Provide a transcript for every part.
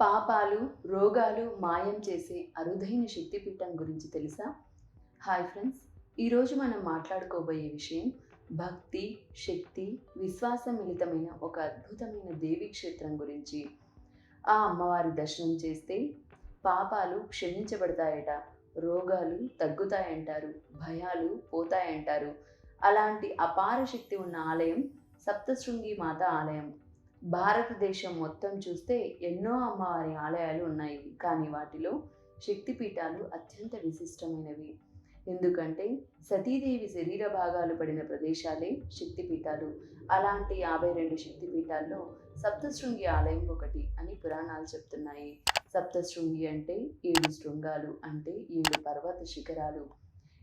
పాపాలు రోగాలు మాయం చేసే అరుదైన శక్తిపీఠం గురించి తెలుసా? హాయ్ ఫ్రెండ్స్ ఈరోజు మనం మాట్లాడుకోబోయే విషయం భక్తి శక్తి విశ్వాసం మిళితమైన ఒక అద్భుతమైన దేవీ క్షేత్రం గురించి. ఆ అమ్మవారి దర్శనం చేస్తే పాపాలు క్షమించబడతాయట రోగాలు తగ్గుతాయంటారు భయాలు పోతాయంటారు. అలాంటి అపార శక్తి ఉన్న ఆలయం సప్తశృంగి మాత ఆలయం. భారతదేశం మొత్తం చూస్తే ఎన్నో అమ్మవారి ఆలయాలు ఉన్నాయి. కానీ వాటిలో శక్తిపీఠాలు అత్యంత విశిష్టమైనవి. ఎందుకంటే సతీదేవి శరీర భాగాలు పడిన ప్రదేశాలే శక్తిపీఠాలు. అలాంటి యాభై రెండు శక్తిపీఠాల్లో సప్తశృంగి ఆలయం ఒకటి అని పురాణాలు చెప్తున్నాయి. సప్తశృంగి అంటే ఏడు శృంగాలు అంటే ఏడు పర్వత శిఖరాలు.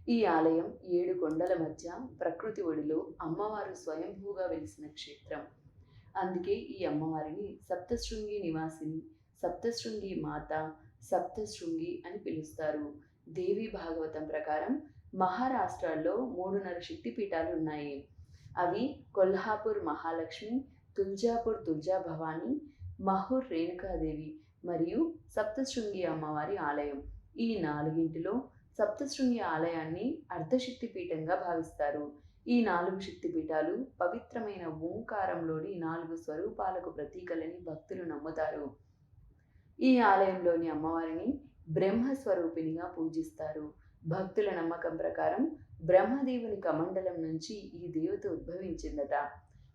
ఈ ఆలయం ఏడు కొండల మధ్య ప్రకృతి ఒడిలో అమ్మవారు స్వయంభూగా వెలిసిన క్షేత్రం. అందుకే ఈ అమ్మవారిని సప్తశృంగి నివాసిని సప్తశృంగి మాత సప్తశృంగి అని పిలుస్తారు. దేవి భాగవతం ప్రకారం మహారాష్ట్రలో మూడున్నర శక్తిపీఠాలు ఉన్నాయి. అవి కొల్హాపూర్ మహాలక్ష్మి తుల్జాపూర్ తుల్జా భవాని మహూర్ రేణుకాదేవి మరియు సప్తశృంగి అమ్మవారి ఆలయం. ఈ నాలుగింటిలో సప్తశృంగి ఆలయాన్ని అర్ధశక్తి పీఠంగా భావిస్తారు. ఈ నాలుగు శక్తిపీఠాలు పవిత్రమైన ఓంకారంలోని నాలుగు స్వరూపాలకు ప్రతీకలని భక్తులు నమ్ముతారు. ఈ ఆలయంలోని అమ్మవారిని బ్రహ్మస్వరూపిణిగా పూజిస్తారు. భక్తుల నమ్మకం ప్రకారం బ్రహ్మదేవుని కమండలం నుంచి ఈ దేవత ఉద్భవించిందట.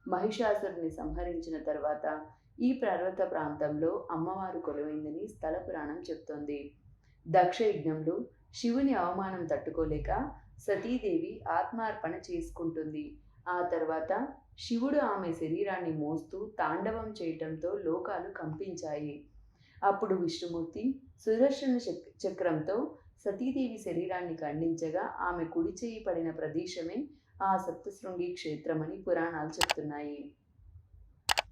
మహిషాసురుని సంహరించిన తర్వాత ఈ పర్వత ప్రాంతంలో అమ్మవారు కొలువైందని స్థల పురాణం చెప్తోంది. దక్ష యజ్ఞంలో శివుని అవమానం తట్టుకోలేక సతీదేవి ఆత్మార్పణ చేసుకుంటుంది. ఆ తర్వాత శివుడు ఆమె శరీరాన్ని మోస్తూ తాండవం చేయటంతో లోకాలు కంపించాయి. అప్పుడు విష్ణుమూర్తి సుదర్శన చక్రంతో సతీదేవి శరీరాన్ని ఖండించగా ఆమె కుడి చేయి పడిన ప్రదేశమే ఆ సప్తశృంగి క్షేత్రమని పురాణాలు చెప్తున్నాయి.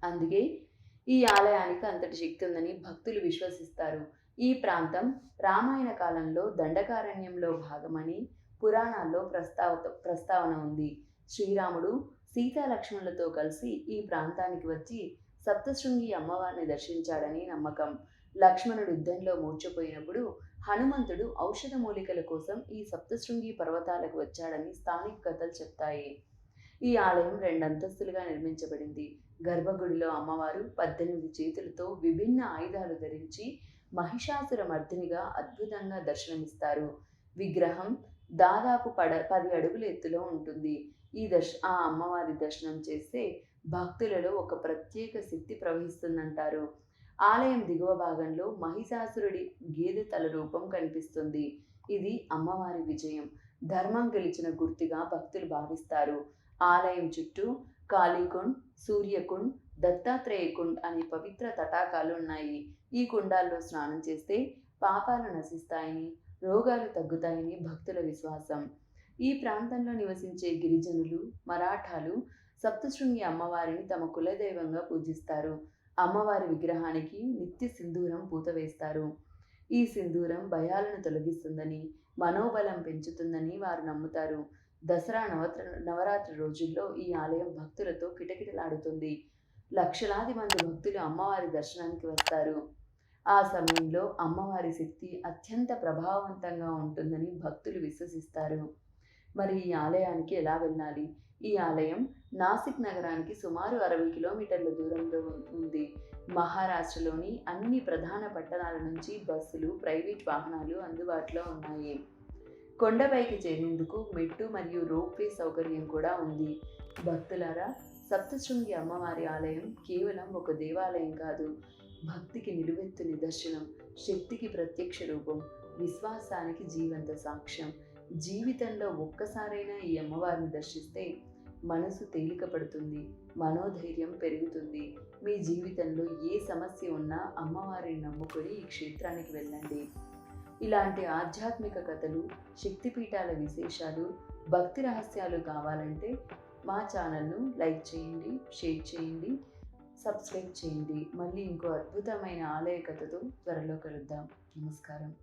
అందుకే ఈ ఆలయానికి అంతటి శక్తి ఉందని భక్తులు విశ్వసిస్తారు. ఈ ప్రాంతం రామాయణ కాలంలో దండకారణ్యంలో భాగమని పురాణాల్లో ప్రస్తావ ప్రస్తావన ఉంది. శ్రీరాముడు సీతాలక్ష్మణులతో కలిసి ఈ ప్రాంతానికి వచ్చి సప్తశృంగి అమ్మవారిని దర్శించాడని నమ్మకం. లక్ష్మణుడు యుద్ధంలో మూర్చపోయినప్పుడు హనుమంతుడు ఔషధ మూలికల కోసం ఈ సప్తశృంగి పర్వతాలకు వచ్చాడని స్థానిక కథలు చెప్తాయి. ఈ ఆలయం రెండంతస్తులుగా నిర్మించబడింది. గర్భగుడిలో అమ్మవారు పద్దెనిమిది చేతులతో విభిన్న ఆయుధాలు ధరించి మహిషాసుర మర్దినిగా అద్భుతంగా దర్శనమిస్తారు. విగ్రహం దాదాపు పడ పది అడుగుల ఎత్తులో ఉంటుంది. ఈ దర్శ ఆ అమ్మవారి దర్శనం చేస్తే భక్తులలో ఒక ప్రత్యేక శక్తి ప్రవహిస్తుందంటారు. ఆలయం దిగువ భాగంలో మహిషాసురుడి గేదె తల రూపం కనిపిస్తుంది. ఇది అమ్మవారి విజయం. ధర్మం గెలిచిన గుర్తుగా భక్తులు భావిస్తారు. ఆలయం చుట్టూ కాళీకుండ్ సూర్యకుండ్ దత్తాత్రేయకుండ్ అనే పవిత్ర తటాకాలు ఉన్నాయి. ఈ కుండాల్లో స్నానం చేస్తే పాపాలు నశిస్తాయని రోగాలు తగ్గుతాయని భక్తుల విశ్వాసం. ఈ ప్రాంతంలో నివసించే గిరిజనులు మరాఠాలు సప్తశృంగి అమ్మవారిని తమ కులదైవంగా పూజిస్తారు. అమ్మవారి విగ్రహానికి నిత్య సింధూరం పూత వేస్తారు. ఈ సింధూరం భయాలను తొలగిస్తుందని మనోబలం పెంచుతుందని వారు నమ్ముతారు. దసరా నవత్ర నవరాత్రి రోజుల్లో ఈ ఆలయం భక్తులతో కిటకిటలాడుతుంది. లక్షలాది మంది భక్తులు అమ్మవారి దర్శనానికి వస్తారు. ఆ సమయంలో అమ్మవారి శక్తి అత్యంత ప్రభావవంతంగా ఉంటుందని భక్తులు విశ్వసిస్తారు. మరి ఈ ఆలయానికి ఎలా వెళ్ళాలి? ఈ ఆలయం నాసిక్ నగరానికి సుమారు అరవై కిలోమీటర్ల దూరంలో ఉంది. మహారాష్ట్రలోని అన్ని ప్రధాన పట్టణాల నుంచి బస్సులు ప్రైవేట్ వాహనాలు అందుబాటులో ఉన్నాయి. కొండపైకి చేరేందుకు మెట్టు మరియు రోప్వే సౌకర్యం కూడా ఉంది. భక్తులారా సప్తశృంగి అమ్మవారి ఆలయం కేవలం ఒక దేవాలయం కాదు. భక్తికి నిలువెత్తు నిదర్శనం శక్తికి ప్రత్యక్ష రూపం విశ్వాసానికి జీవంత సాక్ష్యం. జీవితంలో ఒక్కసారైనా ఈ అమ్మవారిని దర్శిస్తే మనసు తేలిక పడుతుంది మనోధైర్యం పెరుగుతుంది. మీ జీవితంలో ఏ సమస్య ఉన్నా అమ్మవారిని నమ్ముకొని ఈ క్షేత్రానికి వెళ్ళండి. ఇలాంటి ఆధ్యాత్మిక కథలు శక్తిపీఠాల విశేషాలు భక్తి రహస్యాలు కావాలంటే మా ఛానల్ను లైక్ చేయండి షేర్ చేయండి. సబ్స్క్రైబ్ చేయండి. మళ్ళీ ఇంకో అద్భుతమైన ఆలయ కథతో త్వరలో కలుద్దాం. నమస్కారం.